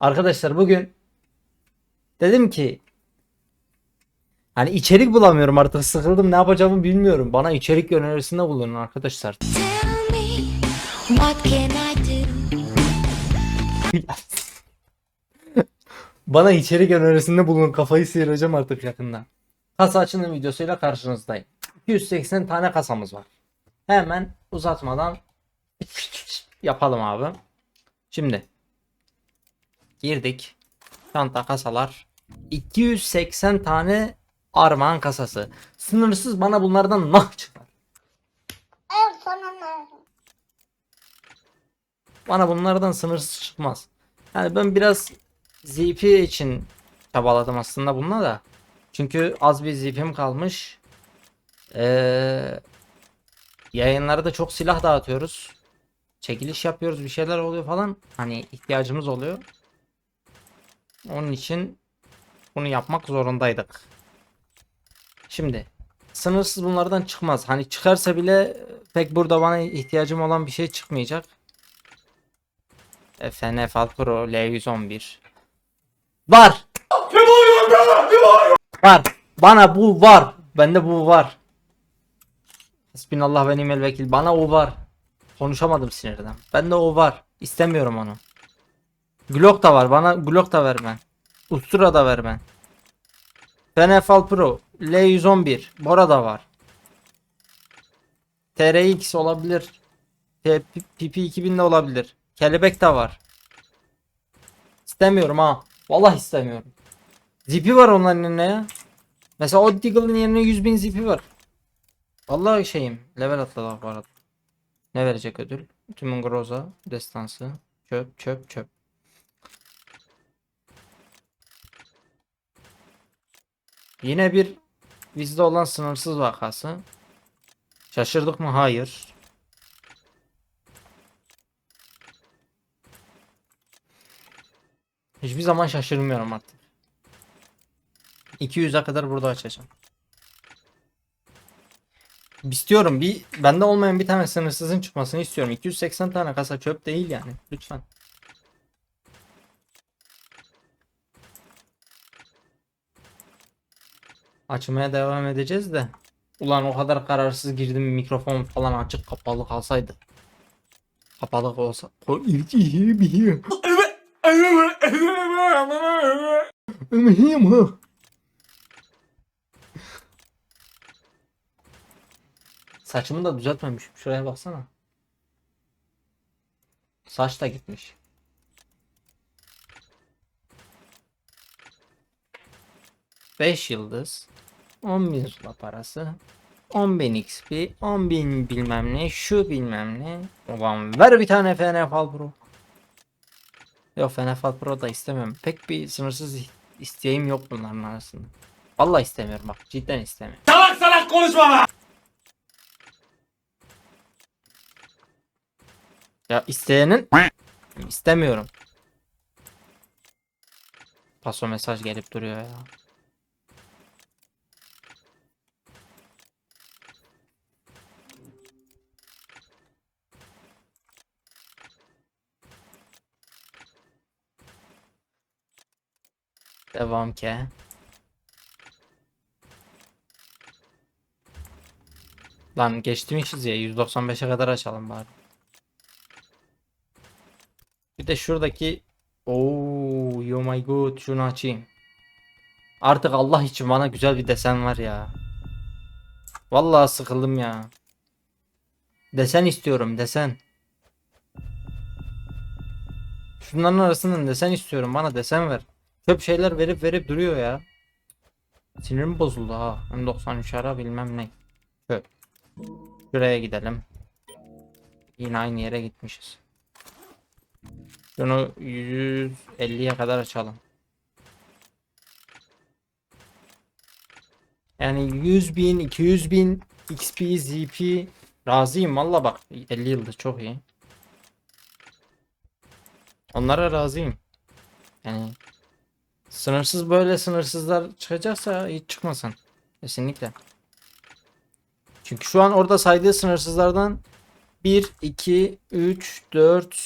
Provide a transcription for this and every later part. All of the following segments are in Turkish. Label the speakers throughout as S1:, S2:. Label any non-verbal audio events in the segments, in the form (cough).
S1: Arkadaşlar bugün dedim ki hani içerik bulamıyorum artık sıkıldım ne yapacağımı bilmiyorum. Bana içerik önerisinde bulunun arkadaşlar. (laughs) Bana içerik önerisinde bulunun kafayı sıyıracağım artık yakında. Kasa açılım videosuyla karşınızdayım. 280 tane kasamız var. Hemen uzatmadan yapalım abi. Şimdi girdik. Çanta kasalar. 280 tane armağan kasası. Sınırsız bana bunlardan nah çıkar. Bana bunlardan sınırsız çıkmaz. Yani ben biraz ZP için çabaladım aslında bununla da. Çünkü az bir ZP'm kalmış. Ee, yayınlarda çok silah dağıtıyoruz. Çekiliş yapıyoruz bir şeyler oluyor falan. Hani ihtiyacımız oluyor. Onun için bunu yapmak zorundaydık. Şimdi sınırsız bunlardan çıkmaz. Hani çıkarsa bile pek burada bana ihtiyacım olan bir şey çıkmayacak. FNF Al Pro L111 Var. Var. Bana bu var. Bende bu var. Hasbinallah ve nimel vekil. Bana o var. Konuşamadım sinirden. Bende o var. İstemiyorum onu. Glock da var. Bana Glock da vermen. Ustura da vermen. FNFL Pro L111 Bora da var. TRX olabilir. PP2000 de olabilir. Kelebek de var. İstemiyorum ha. Vallahi istemiyorum. Zipi var onların yerine ya. Mesela o Deagle'ın yerine 100.000 zipi var. Vallahi şeyim. Level atladı bu arada. Ne verecek ödül? Tümün Groza. Destansı. Çöp çöp çöp. Yine bir bizde olan sınırsız vakası. Şaşırdık mı? Hayır. Hiçbir zaman şaşırmıyorum artık. 200'e kadar burada açacağım. İstiyorum bir bende olmayan bir tane sınırsızın çıkmasını istiyorum. 280 tane kasa çöp değil yani. Lütfen. Açmaya devam edeceğiz de. Ulan o kadar kararsız girdim mikrofon falan açık kapalı kalsaydı. Kapalı olsa. Saçımı da düzeltmemişim. Şuraya baksana. Saç da gitmiş. Beş yıldız. 10 bin zula parası. 10 bin XP. 10 bin bilmem ne. Şu bilmem ne. Ulan ver bir tane FNFL Pro. Yok FNFL Pro da istemem. Pek bir sınırsız isteğim yok bunların arasında. Vallahi istemiyorum bak. Cidden istemiyorum.
S2: Salak salak konuşma lan.
S1: Ya isteyenin istemiyorum. Paso mesaj gelip duruyor ya. Devam ki. Lan geçtimişiz ya 195'e kadar açalım bari. Bir de şuradaki Oo, oh my god şunu açayım. Artık Allah için bana güzel bir desen var ya. Vallahi sıkıldım ya. Desen istiyorum desen. Şunların arasından desen istiyorum bana desen ver. Çöp şeyler verip verip duruyor ya. Sinirim bozuldu ha. M93 ara bilmem ne. Çöp. Şuraya gidelim. Yine aynı yere gitmişiz. Şunu 150'ye kadar açalım. Yani 100 bin, 200 bin XP, ZP razıyım valla bak 50 yıldır çok iyi. Onlara razıyım. Yani sınırsız böyle sınırsızlar çıkacaksa hiç çıkmasın. Kesinlikle. Çünkü şu an orada saydığı sınırsızlardan 1, 2, 3, 4,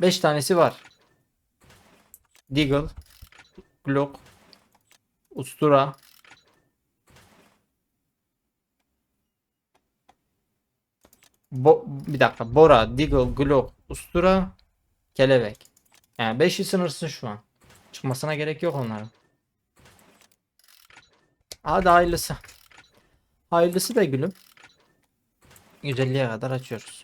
S1: 5 tanesi var. Deagle, Glock, Ustura, Bo bir dakika. Bora, Deagle, Glock, Ustura, Kelebek. Yani 5'i sınırsız şu an. Çıkmasına gerek yok onların. Hadi hayırlısı. Hayırlısı da gülüm. 150'ye kadar açıyoruz.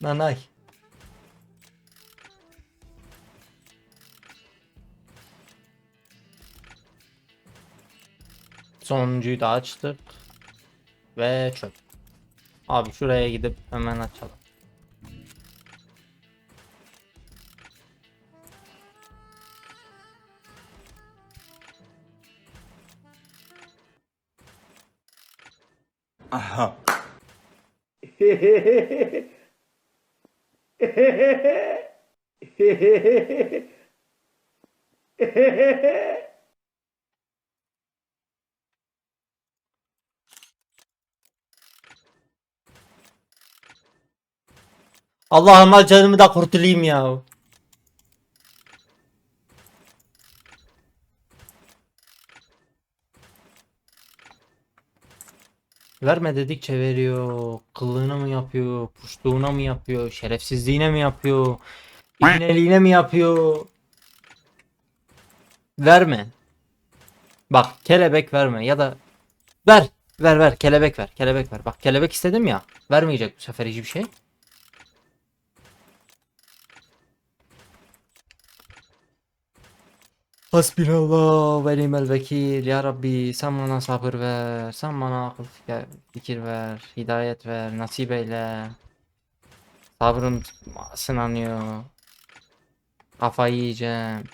S1: Nanay. Sonuncuyu da açtık. Ve çöp. Abi şuraya gidip hemen açalım. (laughs) Allah'ım canımı da kurtulayım ya. Verme dedikçe veriyor. Kıllığına mı yapıyor? Puştuğuna mı yapıyor? Şerefsizliğine mi yapıyor? İğneliğine mi yapıyor? Verme. Bak kelebek verme ya da ver. Ver ver kelebek ver. Kelebek ver. Bak kelebek istedim ya. Vermeyecek bu sefer hiçbir şey. Hasbinallah ve nimel vekil. Ya Rabbi sen bana sabır ver. Sen bana akıl fikir, ver. Hidayet ver. Nasip eyle. Sabrım sınanıyor. Kafayı yiyeceğim.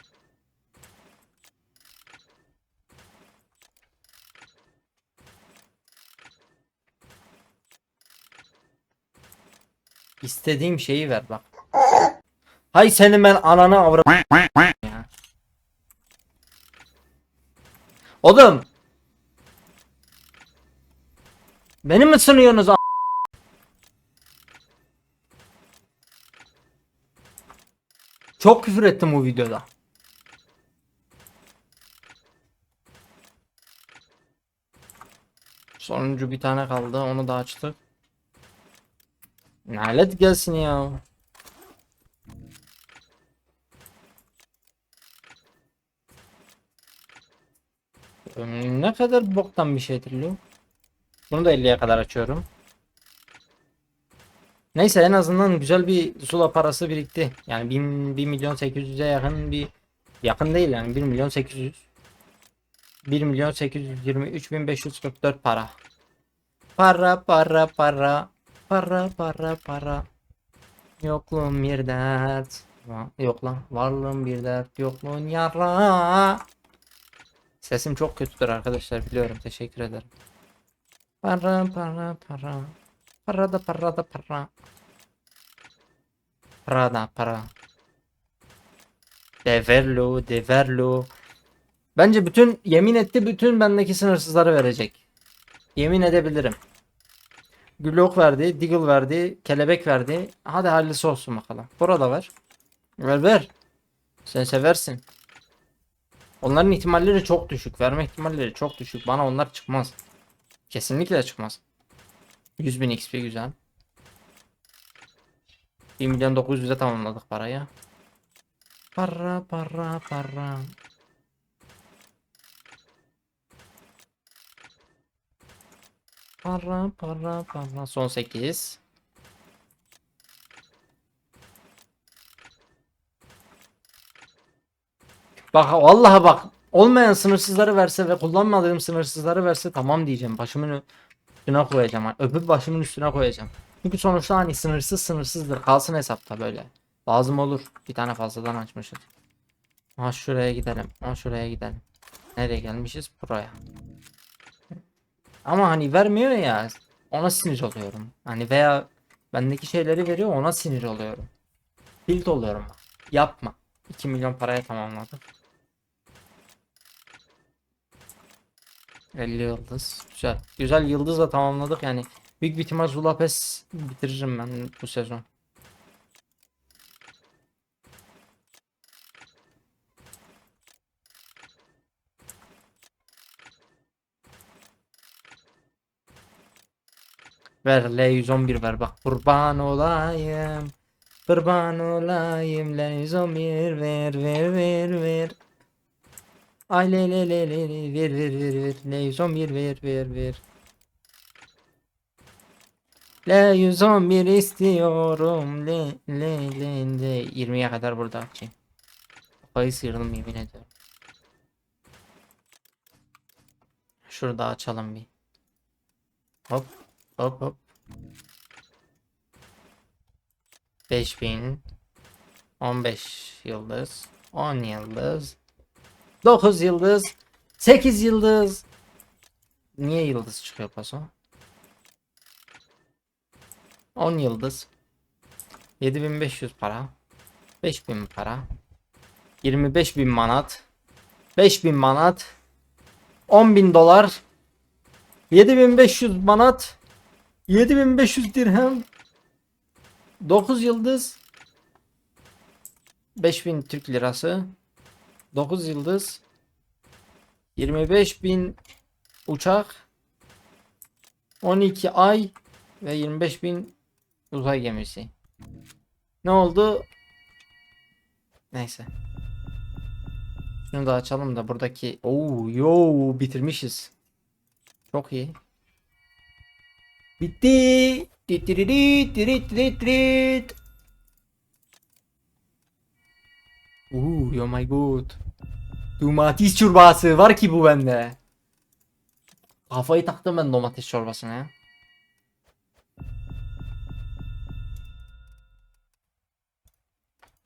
S1: İstediğim şeyi ver bak. Hay senin ben ananı avra... ya. Oğlum. Beni mi sınıyorsunuz a- Çok küfür ettim bu videoda. Sonuncu bir tane kaldı. Onu da açtık. Nalet gelsin ya. Hmm, Ne kadar boktan bir şeydir lu. Bunu da 50'ye kadar açıyorum. Neyse en azından güzel bir Zula parası birikti. Yani 1, 1 milyon 800'e yakın bir yakın değil yani 1 milyon 800. 1 milyon 823 bin 544 para. Para para para. Para para para. Yokluğum bir dert. Yok lan. Varlığım bir dert. Yokluğun yara. Sesim çok kötüdür arkadaşlar biliyorum. Teşekkür ederim. Para para para. Para da para da para. Para da para. Deverlo, deverlo. Bence bütün yemin etti bütün bendeki sınırsızları verecek. Yemin edebilirim. Glock verdi, Deagle verdi, kelebek verdi. Hadi hayırlısı olsun bakalım. Burada ver. Ver ver. Sen seversin. Onların ihtimalleri çok düşük. Verme ihtimalleri çok düşük. Bana onlar çıkmaz. Kesinlikle çıkmaz. 100.000 XP güzel. 1 milyon 900'e tamamladık parayı. Para para para. Para para para. Son 8. Bak vallahi bak olmayan sınırsızları verse ve kullanmadığım sınırsızları verse tamam diyeceğim. Başımın üstüne koyacağım. Hani öpüp başımın üstüne koyacağım. Çünkü sonuçta hani sınırsız sınırsızdır. Kalsın hesapta böyle. Lazım olur. Bir tane fazladan açmışız. Ha şuraya gidelim. Ha şuraya gidelim. Nereye gelmişiz? Buraya. Ama hani vermiyor ya. Ona sinir oluyorum. Hani veya bendeki şeyleri veriyor ona sinir oluyorum. Tilt oluyorum. Yapma. 2 milyon paraya tamamladık. 50 yıldız. Güzel. Güzel yıldızla tamamladık yani. Büyük bir ihtimal Zulapes bitiririm ben bu sezon. Ver L111 ver bak kurban olayım. Kurban olayım L111 ver ver ver ver. Ay le le le le le ver ver ver ver L111 ver ver ver. L111 istiyorum le le le le 20'ye kadar burada açayım. Kafayı sıyırdım yemin ediyorum. Şurada açalım bir. Hop hop hop. 5000 15 yıldız 10 yıldız 9 yıldız 8 yıldız. Niye yıldız çıkıyor paso? 10 yıldız. 7500 para. 5000 para. 25000 manat. 5000 manat. 10000 dolar. 7500 manat. 7500 dirhem. 9 yıldız. 5000 Türk lirası 9 yıldız 25000 uçak 12 ay ve 25000 uzay gemisi. Ne oldu? Neyse. Şunu da açalım da buradaki Oo yo bitirmişiz. Çok iyi. Bitti. Ooh, oh my god. Domates çorbası var ki bu bende. Kafayı taktım ben domates çorbasına ya.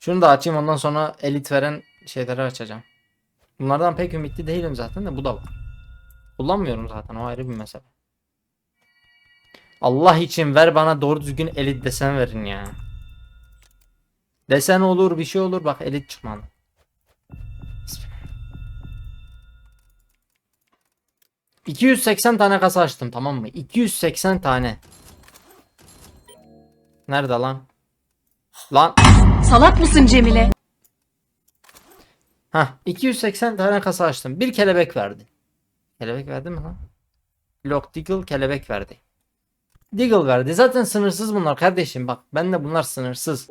S1: Şunu da açayım ondan sonra elit veren şeyleri açacağım. Bunlardan pek ümitli değilim zaten de bu da var. Kullanmıyorum zaten o ayrı bir mesele. Allah için ver bana doğru düzgün elit desen verin ya. Desen olur bir şey olur bak elit çıkmadı. ...280 tane kasa açtım tamam mı? 280 tane. Nerede lan? Lan.
S2: Salak mısın Cemile?
S1: Ha 280 tane kasa açtım. Bir kelebek verdi. Kelebek verdi mi lan? Lock Diggle kelebek verdi. Diggle verdi. Zaten sınırsız bunlar kardeşim bak. Ben de bunlar sınırsız.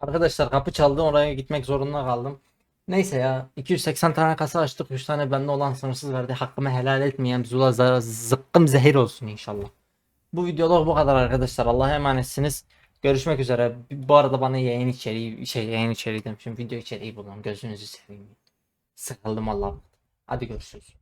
S1: Arkadaşlar kapı çaldı oraya gitmek zorunda kaldım. Neyse ya 280 tane kasa açtık 3 tane bende olan sınırsız verdi. Hakkımı helal etmeyeyim. Zula zıkkım zehir olsun inşallah. Bu videoluk bu kadar arkadaşlar. Allah'a emanetsiniz. Görüşmek üzere. Bu arada bana yayın içeriği şey yayın içeriği demişim. Video içeriği bulun. Gözünüzü seveyim. Sıkıldım Allah'ım. Hadi görüşürüz.